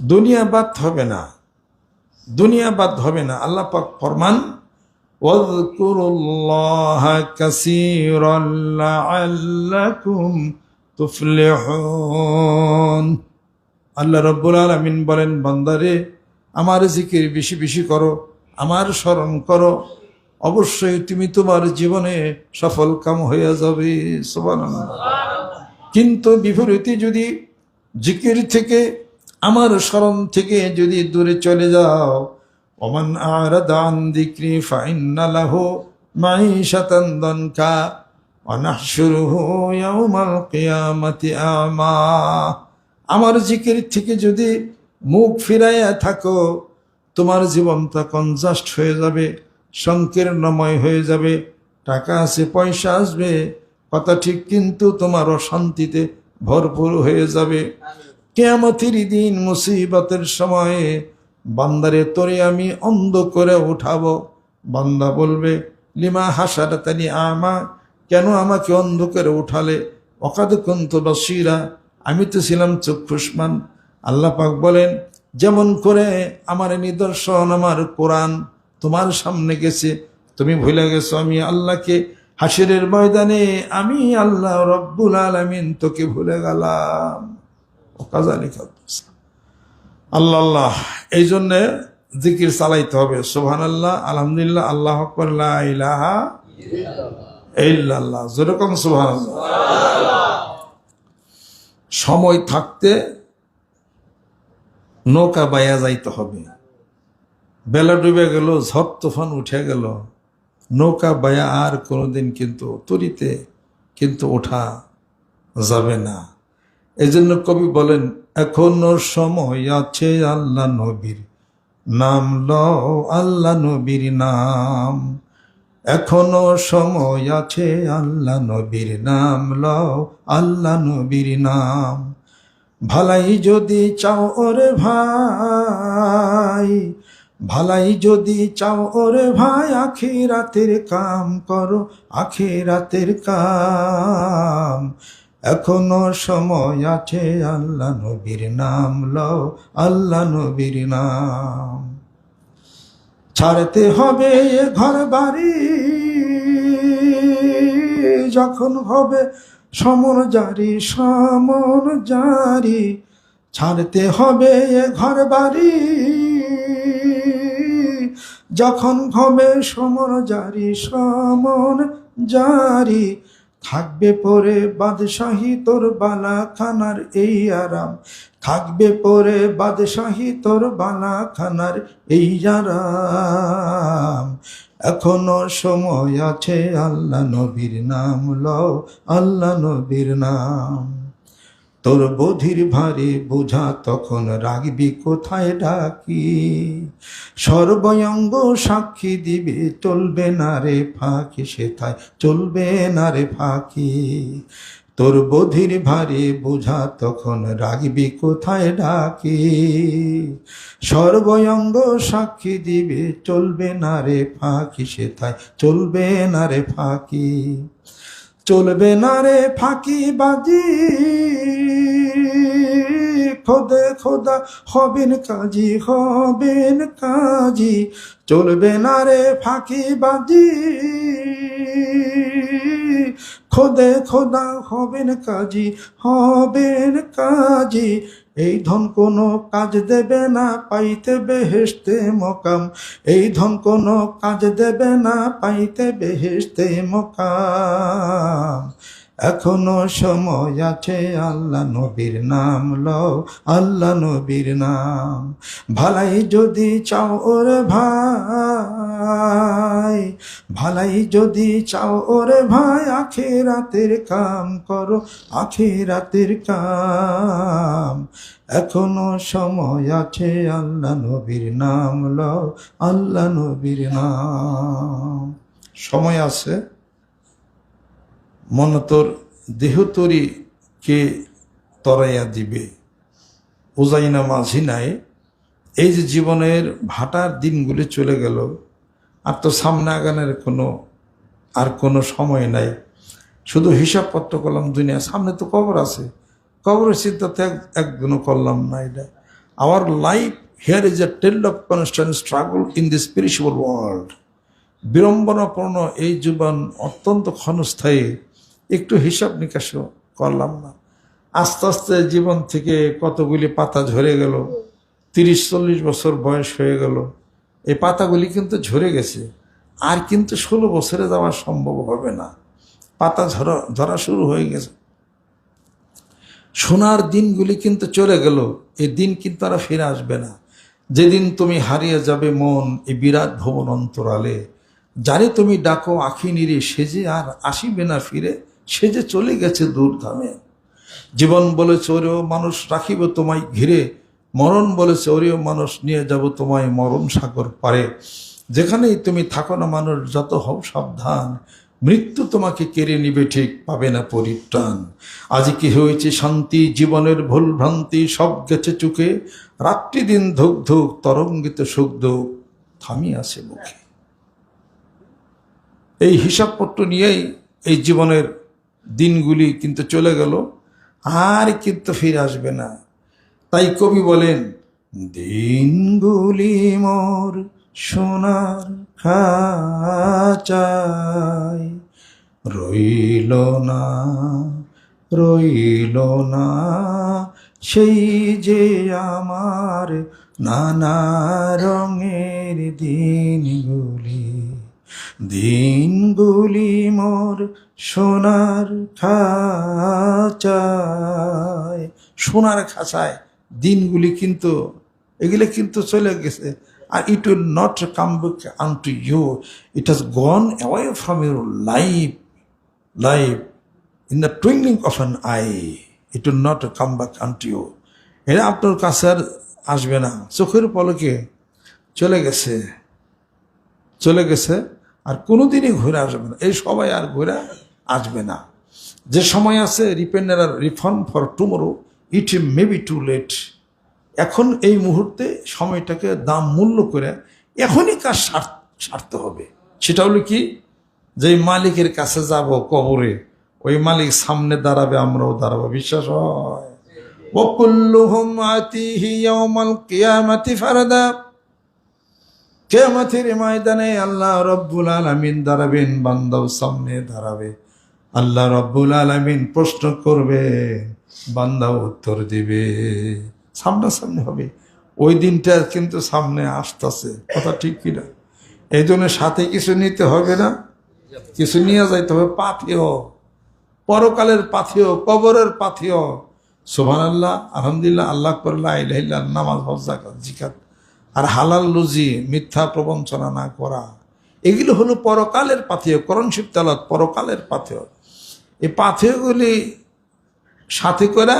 দুনিয়াবাদ হবে না। দুনিয়াবাদ হবে না। আল্লাহ পাক ফরমান আল্লাহ রব্বুল আলমিন বলেন, বন্দারে, আমার জিকির বেশি বেশি করো, আমার স্মরণ করো। অবশ্যই তুমি তোমার জীবনে সফল কাম হইয়া যাবে। কিন্তু বিপরীতে যদি জিকির থেকে আমার স্মরণ থেকে যদি দূরে চলে যাও অমান আর দান দিক্রি ফাইন্না মাই মাইশাতান দনকা অনাহশুরুহু ইয়াউমাল কিয়ামাতি আমা। আমার জিকির থেকে যদি মুখ ফিরাইয়া থাকো, তোমার জীবনটা কনজাস্ট হয়ে যাবে, সংকীর্ণময় হয়ে যাবে, টাকা আছে, পয়সা আসবে, কথা ঠিক কিন্তু তোমার অশান্তিতে ভরপুর হয়ে যাবে। কেয়ামতির দিন মুসিবতের সময়ে বান্দারে তোরে আমি অন্ধ করে উঠাবো। বান্দা বলবে, লিমা হাসারাতানি আমা, কেন আমাকে অন্ধ করে উঠালে? অকাদ কন্ত বসিরা আমি তো ছিলাম চক্ষুষ্মান। আল্লাহ পাক বলেন, যেমন করে আমার নিদর্শন, আমার কোরআন তোমার সামনে গেছে, তুমি ভুলে গেছো আমি আল্লাহকে হাসিরের ময়দানে, আমি আল্লাহ রব্বুল আলমিন তোকে ভুলে গেলাম। কাজালিকা আল্লাহ আল্লাহ, এই জন্যে জিকির চালাইতে হবে। সোহান আল্লাহ আলহামদুলিল্লাহ আল্লাহ ইল্লাল্লাহ। যেরকম সোহান সময় থাকতে নৌকা বাইয়া যাইতে হবে। বেলা ডুবে গেল, ঝড় তুফান উঠে গেল। নৌকা বায়া আর কোনোদিন কিন্তু তরিতে কিন্তু ওঠা যাবে না। এই জন্য কবি বলেন, এখনও সময় আছে আল্লাহ নবীর নাম, লও আল্লাহ নবীর নাম। এখনও সময় আছে আল্লাহ নবীর নাম, লও আল্লাহ নবীর নাম। ভালাই যদি চাও ওরে ভাই, ভালাই যদি চাও ওরে ভাই, আখিরাতের কাম করো, আখিরাতের কাম। এখনও সময় আছে আল্লাহ নবীর নাম লও আল্লাহ নবীর নাম। ছাড়তে হবে এ ঘর বাড়ি যখন হবে সমর জারি সমর জারি। ছাড়তে হবে এ ঘর বাড়ি যখন হবে সমর জারি সমর জারি। থাকবে পরে বাদশাহী তোর বালা খানার এই আরাম। থাকবে পরে বাদশাহী তোর বালা খানার এই আরাম। এখনও সময় আছে আল্লাহ নবীর নাম লও আল্লাহ নবীর নাম। তোর বধির ভারে বোঝা তখন রাখবি কোথায় ডাকি? সর্বয়ঙ্গ সাক্ষী দিবে, চলবে না রে ফাঁকি সেথায়, চলবে না রে ফাঁকি। তোর বধির ভারে বোঝা তখন রাখবি কোথায় ডাকি? সর্বয়ঙ্গ সাক্ষী দিবে, চলবে না রে ফাঁকি সেথায়, চলবে না রে ফাঁকি। চলবে না রে ফাঁকি বাজি। খোদে খোদা, হবেন কাজী হবেন কাজী। চলবে না রে ফাঁকি বাজি। খোদে খোদা হবেন কাজী হবেন কাজী। এই ধন কোনো কাজ দেবে না, পাইতে বেহেস্তে মকাম। এই ধন কোনো কাজ দেবে না, পাইতে বেহেস্তে মকাম। এখনও সময় আছে, আল্লাহ নবীর নাম লও, আল্লাহ নবীর নাম। ভালাই যদি চাও ওরে ভাই ভালাই যদি চাও ওরে ভাই আখেরাতের কাম করো আখেরাতের কাম। এখনও সময় আছে, আল্লাহ নবীর নাম লও, আল্লাহ নবীর নাম। সময় আছে? মন তোর দেহ তরিকে তরাইয়া দিবে? উজাইনা মাঝি নাই। এই যে জীবনের ভাটার দিনগুলি চলে গেল। আর তো সামনে আগানের কোনো, আর কোনো সময় নাই। শুধু হিসাবপত্র করলাম দুনিয়া। সামনে তো কবর আছে। কবরের চিন্তা তো এক- একদিনও করলাম না এটা। Our life here is a tale of constant struggle in the spiritual world বিড়ম্বনাপূর্ণ এই জীবন অত্যন্ত ক্ষণস্থায়ী। একটু হিসাব নিকাশ করলাম না। আস্তে আস্তে জীবন থেকে কতগুলি পাতা ঝরে গেল। তিরিশ, চল্লিশ বছর বয়স হয়ে গেল। এই পাতাগুলি কিন্তু ঝরে গেছে। আর কিন্তু ষোলো বছরে যাওয়া সম্ভব হবে না। পাতা ঝরা ধরা শুরু হয়ে গেছে। সোনার দিনগুলি কিন্তু চলে গেল। এই দিন কিন্তু আর ফিরে আসবে না। যেদিন তুমি হারিয়ে যাবে মন এই বিরাট ভবন অন্তরালে। যারে তুমি ডাকো আখি নিরে সেজে আর আসিবে না ফিরে সেজে চলে গেছে দূরধামে জীবন বলে ওরেও মানুষ রাখিব তোমায় ঘিরে। মরণ বলেছে ওরেও মানুষ নিয়ে যাব তোমায় মরণ সাগর পারে। যেখানেই তুমি থাকো না মানুষ, যত হও সাবধান। মৃত্যু তোমাকে কেড়ে নিবে ঠিক, পাবে না পরিত্রাণ। আজ কি হয়েছে শান্তি, জীবনের ভুল ভ্রান্তি, সব গেছে চুকে। রাত্রি দিন ধুক ধুক, তরঙ্গিত সুখ দুঃখ থামি আছে মুখে। এই হিসাবপত্র নিয়েই এই জীবনের দিনগুলি কিন্তু চলে গেল। আর কিন্তু ফিরে আসবে না। তাই কবি বলেন, দিনগুলি মোর সোনার খাচাই রইল না রইল না সেই যে আমার নানা রঙের দিনগুলি। দিনগুলি মোর সোনার খাঁচায়। সোনার খাঁচায়। দিনগুলি কিন্তু, এগুলো কিন্তু চলে গেছে। আর it will not come back unto you it has gone away from your life life in the twinkling of an eye it will not come back unto you এটা আপনার কাছে আর আসবে না। চোখের পলকে চলে গেছে। চলে গেছে। আর কোনোদিনই ঘুরে আসবে না। এই সবাই আর ঘুরে আসবে না। যে সময় আছে repent and reform for tomorrow it may be too late এখন এই মুহূর্তে সময়টাকে দাম মূল্য করে এখনই কাজ সারতে হবে। সেটা হলো কি? যে মালিকের কাছে যাব কবরে, ওই মালিক সামনে দাঁড়াবে, আমরাও দাঁড়াবো। বিশ্বাস হয়? আল্লাহ রব্বুল আলমিন দাঁড়াবেন, বান্দাও সামনে দাঁড়াবে। আল্লাহ রব্বুল আলমিন প্রশ্ন করবে বান্দাও উত্তর দিবে। সামনাসামনি হবে। ওই দিনটা কিন্তু সামনে আসতেছে। কথা ঠিক কিনা এই জন্য সাথে কিছু নিতে হবে না। কিছু নিয়ে যাইতে হবে। পাথেও পরকালের পাথেও কবরের পাথেও সোভান আল্লাহ আলহামদুলিল্লাহ আল্লাহ করল্লাহ নামাজ জিকাত। আর হালাল লুজি মিথ্যা প্রবঞ্চনা না করা। এগুলো হলো পরকালের পাথেয়। করণশিব তালাত পরকালের পাথেয়। এই পাথেয়গুলি সাথে করে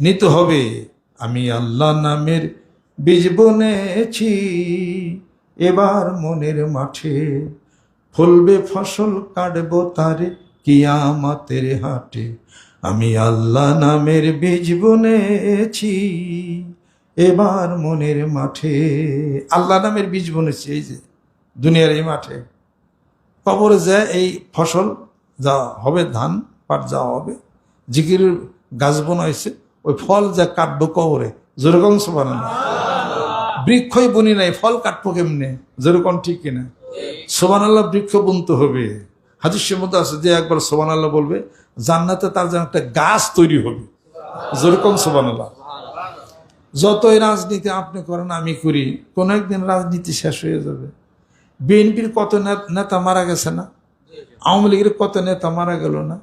নিতে হবে। আমি আল্লাহ নামের বীজ বনেছি, এবার মনের মাঠে ফলবে ফসল, কাটবো তারে কিয়ামাতের হাটে। আমি আল্লাহ নামের বীজ বনেছি, এবার মনের মাঠে। আল্লাহ নামের বীজ বনেছি, এই যে দুনিয়ার এই মাঠে। কবরে যায় এই ফসল, যা হবে ধান, পাট যা হবে জিকির গাছ বনাইছে, ওই ফল যা কাটবো কবরে, যেরকম সমান বৃক্ষই বনি নাই, ফল কাটবো কেমনে? যেরকম ঠিক কিনা। সোবান আল্লাহ বৃক্ষ বুনতে হবে। হাদিসের মধ্যে আছে যে একবার সোবান আল্লাহ বলবে, জান্নাতে তার যেন একটা গাছ তৈরি হবে। যেরকম সোবান আল্লাহ যতই রাজনীতি আপনি করেন, আমি করি, কোন একদিন রাজনীতি শেষ হয়ে যাবে। বিএনপির কত নেতা মারা গেছে না? আওয়ামী লীগের কত নেতা মারা গেল না?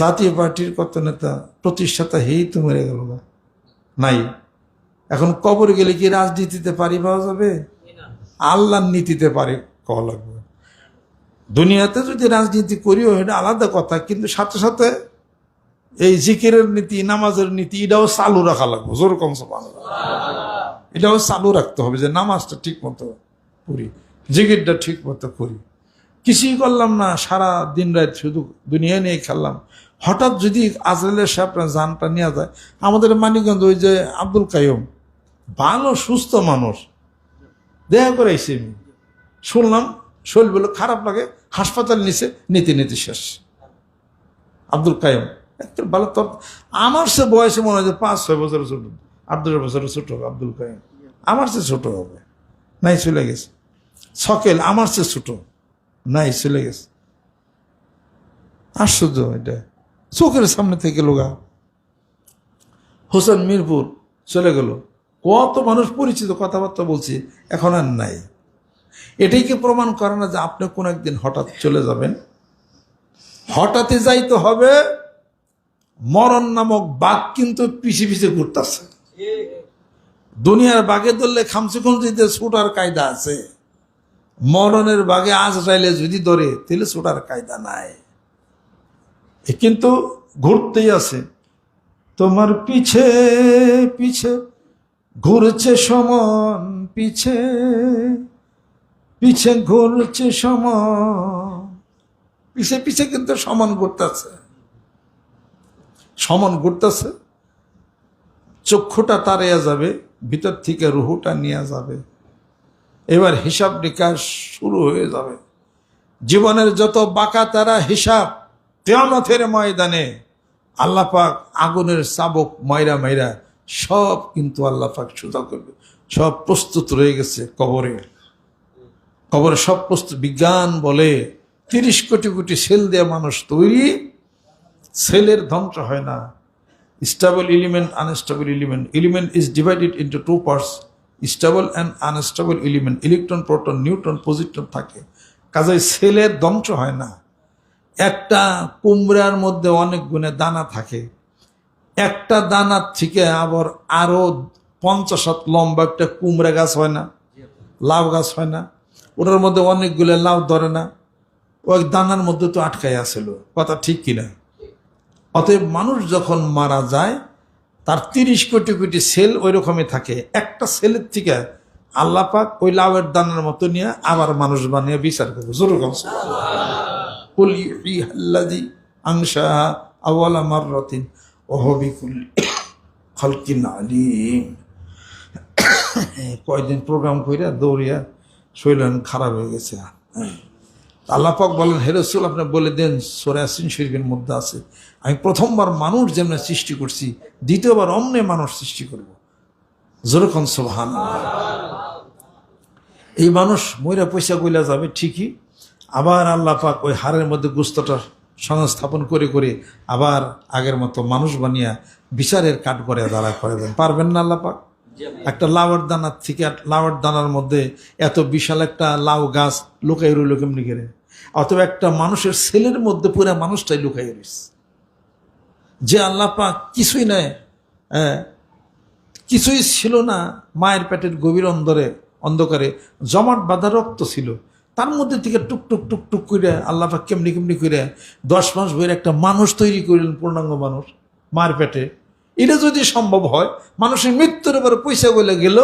জাতীয় পার্টির কত নেতা প্রতিষ্ঠাতা হেই তো মরে গেল নাই। এখন কবর গেলে কি রাজনীতিতে পারি পাওয়া যাবে? আল্লাহর নীতিতে পারে কওয়া লাগবে। দুনিয়াতে যদি রাজনীতি করিও এটা আলাদা কথা, কিন্তু সাথে সাথে এই জিকিরের নীতি, নামাজের নীতি, এটাও চালু রাখা লাগবে। জোর কম এটাও চালু রাখতে হবে যে নামাজটা ঠিক মতো করি জিকিরটা ঠিক মতো করি। কিছুই করলাম না সারা দিন রাত শুধু দুনিয়া নিয়ে খেললাম। হঠাৎ যদি আজরালের সাহেবরা জানটা নেওয়া যায়, আমাদের মানিকগঞ্জ ওই যে আব্দুল কাইম ভালো, সুস্থ মানুষ। দেখা করে আমি। শুনলাম, শরীর বলে খারাপ লাগে, হাসপাতাল নিচে নীতি নীতি শেষ। আব্দুল কাইম একটা ভালো তর আমার সে বয়সে মনে হয় যে পাঁচ, ছয় বছর ছোট। আব্দুল বছরের ছোট আব্দুল কাইম আমার চেয়ে ছোট হবে। নাই চলে গেছে। সকেল আমার চেয়ে ছোট। নাই চলে গেছে। আশ্চর্য এটা। চোখের সামনে থেকে লোগা। হোসেন মিরপুর চলে গেল। কত মানুষ পরিচিত কথাবার্তা বলছি, এখন আর নাই। এটাই কি প্রমাণ করে না যে আপনি কোন একদিন হঠাৎ চলে যাবেন? হঠাৎই যাইতে হবে, মরণ নামক বাঘ কিন্তু পিছিয়ে পিছে ঘুরতেছে। দুনিয়ার বাঘে ধরলে খামসে খুমসিতে কায়দা আছে। মরণের বাঘে আজ রাইলে যদি ধরে, তাহলে ছুটার কায়দা নাই। কিন্তু ঘুরতেই আছে। তোমার পিছে পিছে, ঘুরছে সমান, পিছে পিছে ঘুরছে সমান, পিছে পিছে কিন্তু সমান ঘুরতেছে। সমান ঘুরতেছে, চক্ষুটা তাড়িয়ে যাবে, ভিতর থেকে রুহুটা নিয়ে যাবে। এবার হিসাব নিকাশ শুরু হয়ে যাবে। জীবনের যত বাঁকা তারা হিসাব কেয়ামতের ময়দানে আল্লাহ পাক আগুনের চাবক ময়রা মাইরা সব কিন্তু আল্লাহ পাক সুদা করবে। সব প্রস্তুত রয়ে গেছে কবরে। কবরে সব প্রস্তুত। বিজ্ঞান বলে তিরিশ কোটি কোটি সেল দেওয়া মানুষ তৈরি, সেলের ধ্বংস হয় না। Stable element, unstable element. Element is divided into two parts. Stable and unstable element. Electron, proton, neutron, positron থাকে। কাজে সেলের ধ্বংস হয় না। একটা কুমড়ার মধ্যে অনেক গুণে দানা থাকে। একটা দানার থেকে আবার আরও পঞ্চাশ হাত লম্বা একটা কুমড়া গাছ হয় না, লাউ গাছ হয় না। ওটার মধ্যে অনেকগুলো লাউ ধরে না। ওই দানার মধ্যে তো আটকাই আসছিল কথা ঠিক কিনা অতএব মানুষ যখন মারা যায়, তার তিরিশ কোটি কোটি সেল ওই রকমই থাকে। একটা সেলের থেকে আল্লাহ পাক ওই লাউয়ের দানার মতো নিয়ে আবার মানুষ বানিয়ে বিচার করবে। জোর কম কুল আলিম। কয়দিন প্রোগ্রাম কইরা দৌড়িয়া শৈলান খারাপ হয়ে গেছে। আল্লাহ পাক বলেন, হে রসুল, আপনি বলে দেন সোরাসিন শরীফের মধ্যে আছে। আমি প্রথমবার মানুষ যেমন সৃষ্টি করছি, দ্বিতীয়বার অমনে মানুষ সৃষ্টি করব। যেরকম সোহান এই মানুষ ময়রা পয়সা কইলা যাবে ঠিকই আবার আল্লাহ পাক ওই হাড়ের মধ্যে গুস্তটা সংস্থাপন করে করে আবার আগের মতো মানুষ বানিয়া বিচারের কাঠ করে দাঁড়া করে দেন। পারবেন না আল্লাহ পাক? একটা লাউয়ের দানার থেকে লাউয়ের দানার মধ্যে এত বিশাল একটা লাউ গাছ লুকাই রইল কেমনি করে? অথবা একটা মানুষের ছেলের মধ্যে পুরো মানুষটাই লুকাই রইছে। যে আল্লাহ পাক কিছুই নাই হ্যাঁ, কিছুই ছিল না মায়ের পেটের গভীর অন্ধরে অন্ধকারে জমাট বাঁধা রক্ত ছিল। তার মধ্যে থেকে টুক টুক টুক টুক করে আল্লাহ কেমনি কেমনি করে দশ মাস বইয়ের একটা মানুষ তৈরি করলেন পূর্ণাঙ্গ মানুষ মায়ের পেটে। এটা যদি সম্ভব হয়, মানুষের মৃত্যুর এবার পয়সা বলে গেল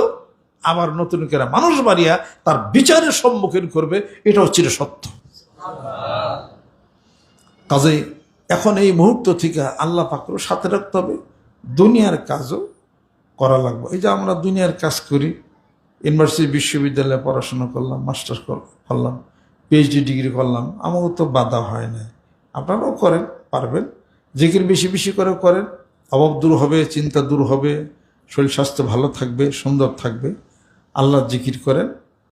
আবার নতুন করে মানুষ বাড়িয়া তার বিচারের সম্মুখীন করবে, এটা হচ্ছে সত্য। কাজেই এখন এই মুহূর্ত থেকে আল্লাহ পাকের সাথে রাখতে হবে, দুনিয়ার কাজও করা লাগবে। এই যে আমরা দুনিয়ার কাজ করি ইউনিভার্সিটি বিশ্ববিদ্যালয়ে পড়াশোনা করলাম মাস্টার করলাম পিএইচডি ডিগ্রি করলাম আমারও তো বাধা হয় না আপনারাও করেন, পারবেন। জিকির বেশি বেশি করে করেন, অভাব দূর হবে, চিন্তা দূর হবে, শরীর স্বাস্থ্য ভালো থাকবে, সুন্দর থাকবে। আল্লাহ জিকির করেন।